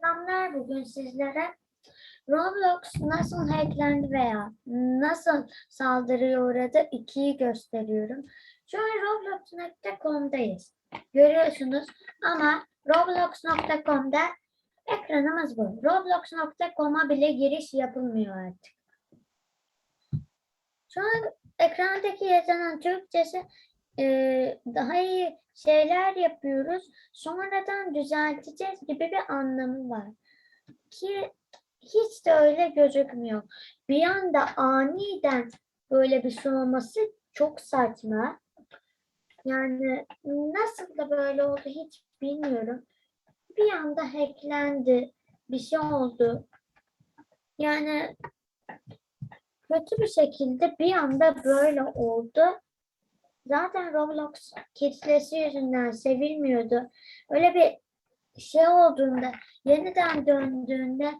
Selamlar bugün sizlere. Roblox nasıl hacklendi veya nasıl saldırıya uğradı ikiyi gösteriyorum. Şu an roblox.com'dayız. Görüyorsunuz ama roblox.com'da ekranımız bu. Roblox.com'a bile giriş yapılmıyor artık. Şu an ekrandaki yazanın Türkçesi eee, daha iyi şeyler yapıyoruz. Sonradan düzelteceğiz gibi bir anlamı var. Ki hiç de öyle gözükmüyor. Bir anda aniden böyle bir olması çok saçma. Yani nasıl da böyle oldu hiç bilmiyorum. Bir anda hacklendi. Bir şey oldu. Yani kötü bir şekilde bir anda böyle oldu. Zaten Roblox kitlesi yüzünden sevilmiyordu. Öyle bir şey olduğunda, yeniden döndüğünde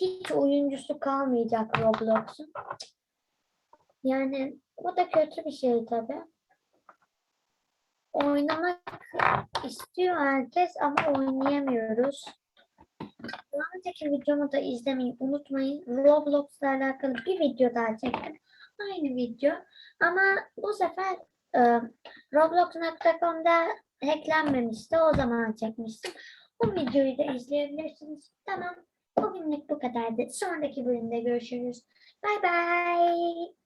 hiç oyuncusu kalmayacak Roblox'un. Yani bu da kötü bir şey tabii. Oynamak istiyor herkes ama oynayamıyoruz. Daha önceki videomu da izlemeyi unutmayın. Roblox'la alakalı bir video daha çektim. Aynı video. Ama bu sefer e, Roblox.com'da hacklenmemişti. O zaman çekmiştim. O videoyu da izleyebilirsiniz. Tamam. Bugünlük bu kadardı. Sonraki bölümde görüşürüz. Bay bay.